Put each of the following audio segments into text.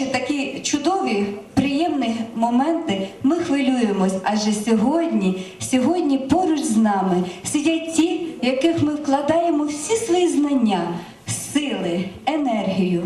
переживаючи такі чудові, приємні моменти, ми хвилюємось, адже сьогодні, сьогодні поруч з нами сидять ті, в яких ми вкладаємо всі свої знання, сили, енергію.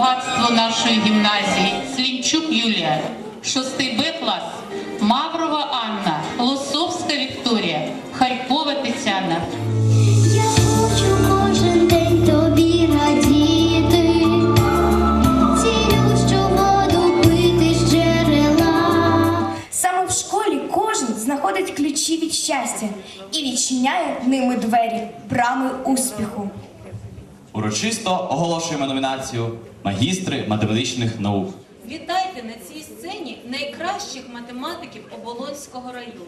Багатство нашої гімназії. Слінчук Юлія, 6 Б клас, Маврова Анна, Лосовська Вікторія, Харькова Тетяна. Я хочу кожен день тобі радіти, цілющу воду пити з джерела. Саме в школі кожен знаходить ключі від щастя і відчиняє ними двері, брами успіху. Урочисто оголошуємо номінацію Магістри математичних наук. Вітайте на цій сцені найкращих математиків Оболонського району.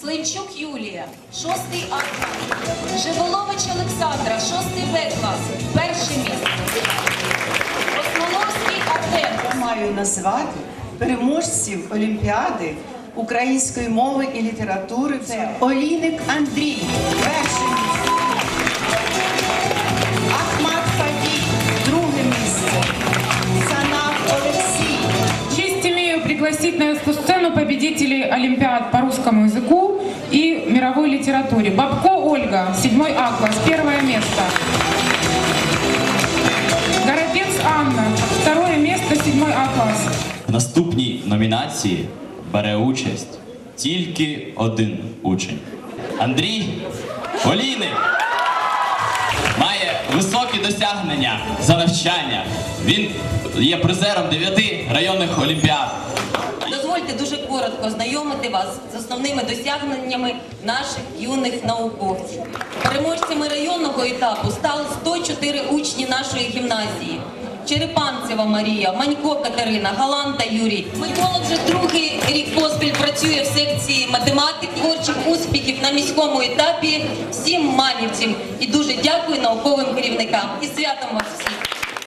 Слинчук Юлія, 6 А клас. Живолович Олександра, 6 Б клас, перше місце. Османовський Артем, Я маю назвати переможців Олімпіади української мови і літератури. Це Олійник Андрій, перше місце. Пригласить на эту сцену победителей Олимпиад по русскому языку и мировой литературе. Бабко Ольга, 7 А класс, первое место. Горобец Анна, второе место, 7 А класс. В наступній номінації бере участь тільки один учень. Андрій Олійник має високі досягнення за навчання. Він є призером дев'яти районних олімпіад. Дозвольте дуже коротко знайомити вас з основними досягненнями наших юних науковців. Переможцями районного етапу стали 104 учні нашої гімназії. Черепанцева Марія, Манько Катерина, Галанта Юрій. Микола вже другий рік поспіль працює в секції математики, творчих успіхів на міському етапі. Всім манівцям і дуже дякую науковим керівникам. І святом вас всіх!